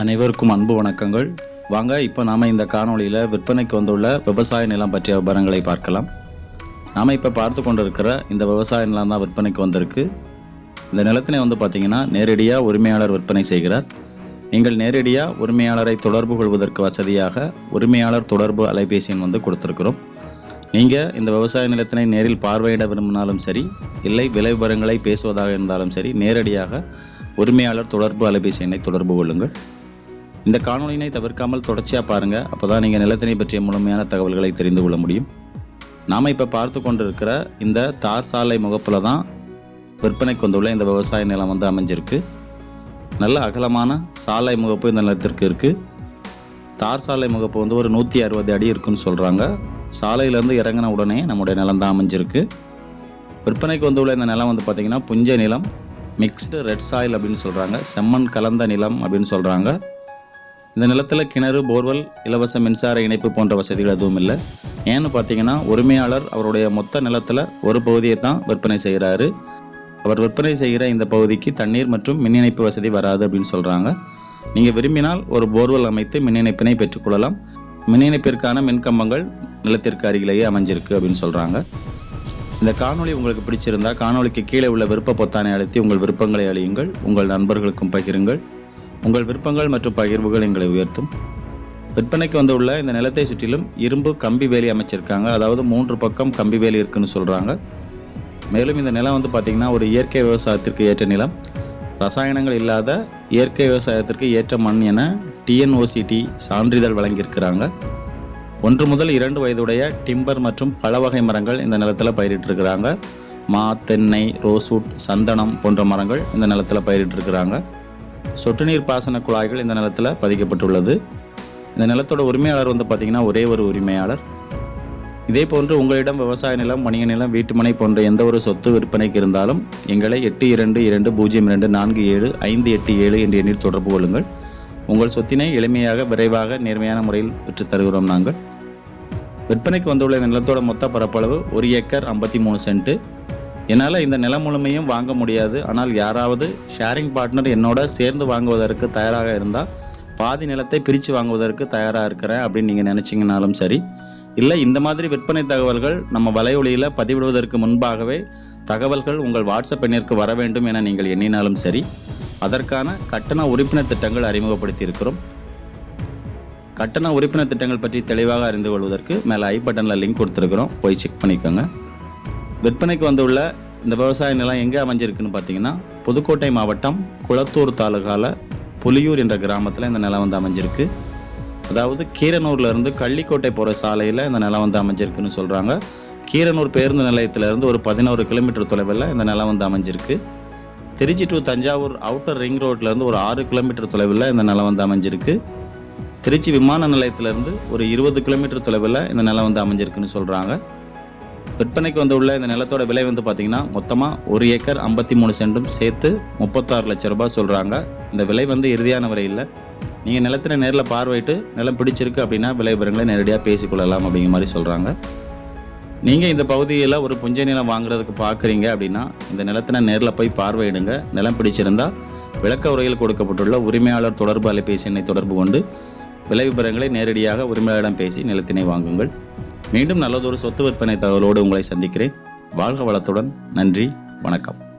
அனைவருக்கும் அன்பு வணக்கங்கள். வாங்க இப்போ நாம் இந்த காணொளியில் விற்பனைக்கு வந்துள்ள விவசாய நிலம் பற்றிய விவரங்களை பார்க்கலாம். நாம் இப்போ பார்த்து கொண்டிருக்கிற இந்த விவசாய நிலம் தான் விற்பனைக்கு வந்திருக்கு. இந்த நிலத்தினை வந்து பார்த்திங்கன்னா நேரடியாக உரிமையாளர் விற்பனை செய்கிறார். நீங்கள் நேரடியாக உரிமையாளரை தொடர்பு கொள்வதற்கு வசதியாக உரிமையாளர் தொடர்பு அலைபேசி எண் வந்து கொடுத்துருக்குறோம். நீங்கள் இந்த விவசாய நிலத்தினை நேரில் பார்வையிட விரும்பினாலும் சரி இல்லை விலை விவரங்களை பேசுவதாக இருந்தாலும் சரி நேரடியாக உரிமையாளர் தொடர்பு அலைபேசி எண்ணை தொடர்பு கொள்ளுங்கள். இந்த காணொலியினை தவிர்க்காமல் தொடர்ச்சியாக பாருங்கள் அப்போ தான் நீங்கள் நிலத்தினை பற்றிய முழுமையான தகவல்களை தெரிந்து கொள்ள முடியும். நாம் இப்போ பார்த்து கொண்டிருக்கிற இந்த தார் சாலை முகப்பில் தான் விற்பனைக்கு வந்துள்ள இந்த விவசாய நிலம் வந்து அமைஞ்சிருக்கு. நல்ல அகலமான சாலை முகப்பு இந்த நிலத்திற்கு இருக்குது தார் சாலை முகப்பு வந்து ஒரு நூற்றி அறுபது அடி இருக்குன்னு சொல்கிறாங்க சாலையிலேருந்து இறங்கின உடனே நம்முடைய நிலம் தான் அமைஞ்சிருக்கு. விற்பனைக்கு வந்துள்ள இந்த நிலம் வந்து பார்த்திங்கன்னா புஞ்ச நிலம் மிக்ஸ்டு ரெட் சாயில் அப்படின்னு சொல்கிறாங்க செம்மண் கலந்த நிலம் அப்படின்னு சொல்கிறாங்க இந்த நிலத்தில் கிணறு போர்வெல் இலவச மின்சார இணைப்பு போன்ற வசதிகள் எதுவும் இல்லை. ஏன்னு பார்த்தீங்கன்னா உரிமையாளர் அவருடைய மொத்த நிலத்தில் ஒரு பகுதியை தான் விற்பனை செய்கிறாரு அவர் விற்பனை செய்கிற இந்த பகுதிக்கு தண்ணீர் மற்றும் மின் இணைப்பு வசதி வராது அப்படின்னு சொல்கிறாங்க நீங்கள் விரும்பினால் ஒரு போர்வெல் அமைத்து மின் இணைப்பினை பெற்றுக்கொள்ளலாம் மின் இணைப்பிற்கான மின்கம்பங்கள் நிலத்திற்கு அருகிலேயே அமைஞ்சிருக்கு அப்படின்னு சொல்கிறாங்க இந்த காணொளி உங்களுக்கு பிடிச்சிருந்தா காணொளிக்கு கீழே உள்ள விருப்ப பொத்தானை அழுத்தி உங்கள் விருப்பங்களை அழியுங்கள். உங்கள் நண்பர்களுக்கும் பகிருங்கள். உங்கள் விருப்பங்கள் மற்றும் பகிர்வுகள் எங்களை உயர்த்தும். விற்பனைக்கு வந்துள்ள இந்த நிலத்தை சுற்றிலும் இரும்பு கம்பி வேலி அமைச்சிருக்காங்க. அதாவது மூன்று பக்கம் கம்பி வேலி இருக்குன்னு சொல்கிறாங்க மேலும் இந்த நிலம் வந்து பார்த்திங்கன்னா ஒரு இயற்கை விவசாயத்திற்கு ஏற்ற நிலம். ரசாயனங்கள் இல்லாத இயற்கை விவசாயத்திற்கு ஏற்ற மண் என டிஎன்ஓசிடி சான்றிதழ் வழங்கியிருக்கிறாங்க. ஒன்று முதல் இரண்டு வயதுடைய டிம்பர் மற்றும் பல வகை மரங்கள் இந்த நிலத்தில் பயிரிட்டிருக்கிறாங்க. மா தென்னை ரோஸ்வுட் சந்தனம் போன்ற மரங்கள் இந்த நிலத்தில் பயிரிட்டிருக்கிறாங்க. சொட்டு நீர் பாசன குழாய்கள் இந்த நிலத்தில் பதிக்கப்பட்டுள்ளது. இந்த நிலத்தோட உரிமையாளர் வந்து பார்த்திங்கன்னா ஒரே ஒரு உரிமையாளர். இதே போன்று உங்களிடம் விவசாய நிலம் வணிக நிலம் வீட்டுமனை போன்ற எந்த ஒரு சொத்து விற்பனைக்கு இருந்தாலும் எங்களை எட்டு இரண்டு இரண்டு பூஜ்ஜியம் இரண்டு நான்கு ஏழு ஐந்து எட்டு ஏழு என்ற எண்ணில் தொடர்பு கொள்ளுங்கள். உங்கள் சொத்தினை எளிமையாக விரைவாக நேர்மையான முறையில் விற்று தருகிறோம் நாங்கள். விற்பனைக்கு வந்துள்ள இந்த நிலத்தோட மொத்த பரப்பளவு ஒரு ஏக்கர் ஐம்பத்தி மூணு சென்ட்டு. என்னால் இந்த நிலம் முழுமையும் வாங்க முடியாது. ஆனால் யாராவது ஷேரிங் பார்ட்னர் என்னோட சேர்ந்து வாங்குவதற்கு தயாராக இருந்தால் பாதி நிலத்தை பிரித்து வாங்குவதற்கு தயாராக இருக்கிறேன் அப்படின்னு நீங்கள் நினச்சிங்கனாலும் சரி. இல்லை இந்த மாதிரி விற்பனை தகவல்கள் நம்ம வலையொலியில் பதிவிடுவதற்கு முன்பாகவே தகவல்கள் உங்கள் வாட்ஸ்அப் எண்ணிற்கு வர வேண்டும் என நீங்கள் எண்ணினாலும் சரி அதற்கான கட்டண உறுப்பினர் திட்டங்கள் அறிமுகப்படுத்தி இருக்கிறோம். கட்டண உறுப்பினர் திட்டங்கள் பற்றி தெளிவாக அறிந்து கொள்வதற்கு மேலே ஐ பட்டனில் லிங்க் கொடுத்துருக்குறோம். போய் செக் பண்ணிக்கோங்க. விற்பனைக்கு வந்துள்ள இந்த விவசாய நிலம் எங்கே அமைஞ்சிருக்குன்னு பார்த்தீங்கன்னா புதுக்கோட்டை மாவட்டம் குளத்தூர் தாலுகாவில் புலியூர் என்ற கிராமத்தில் இந்த நிலம் வந்து அமைஞ்சிருக்கு. அதாவது கீரனூர்லேருந்து கள்ளிக்கோட்டை போகிற சாலையில் இந்த நிலம் வந்து அமைஞ்சிருக்குன்னு சொல்கிறாங்க கீரனூர் பேருந்து நிலையத்திலேருந்து ஒரு பதினோரு கிலோமீட்டர் தொலைவில் இந்த நிலம் வந்து அமைஞ்சிருக்கு. Trichy to Thanjavur outer ring ரோட்லேருந்து ஒரு ஆறு கிலோமீட்டர் தொலைவில் இந்த நிலம் வந்து அமைஞ்சிருக்கு. திருச்சி விமான நிலையத்திலேருந்து ஒரு இருபது கிலோமீட்டர் தொலைவில் இந்த நிலம் வந்து அமைஞ்சிருக்குன்னு சொல்கிறாங்க விற்பனைக்கு வந்து உள்ள இந்த நிலத்தோட விலை வந்து பார்த்தீங்கன்னா மொத்தமாக ஒரு ஏக்கர் ஐம்பத்தி மூணு சென்டும் சேர்த்து முப்பத்தாறு லட்ச ரூபாய் சொல்கிறாங்க இந்த விலை வந்து இறுதியான விலை இல்லை. நீங்கள் நிலத்தினை நேரில் பார்வையிட்டு நிலம் பிடிச்சிருக்கு அப்படின்னா விலை விவரங்களை நேரடியாக பேசிக்கொள்ளலாம் அப்படிங்கிற மாதிரி சொல்கிறாங்க நீங்கள் இந்த பகுதியில் ஒரு புஞ்சை நிலம் வாங்குறதுக்கு பார்க்குறீங்க அப்படின்னா இந்த நிலத்தினை நேரில் போய் பார்வையிடுங்க. நிலம் பிடிச்சிருந்தா விளக்க உரையில் கொடுக்கப்பட்டுள்ள உரிமையாளர் தொடர்பு அலைபேசி எண்ணை தொடர்பு கொண்டு விலை விவரங்களை நேரடியாக உரிமையாளரிடம் பேசி நிலத்தினை வாங்குங்கள். மீண்டும் நல்லதொரு சொத்து விற்பனை தகவலோடு உங்களை சந்திக்கிறேன். வாழ்க வளத்துடன். நன்றி. வணக்கம்.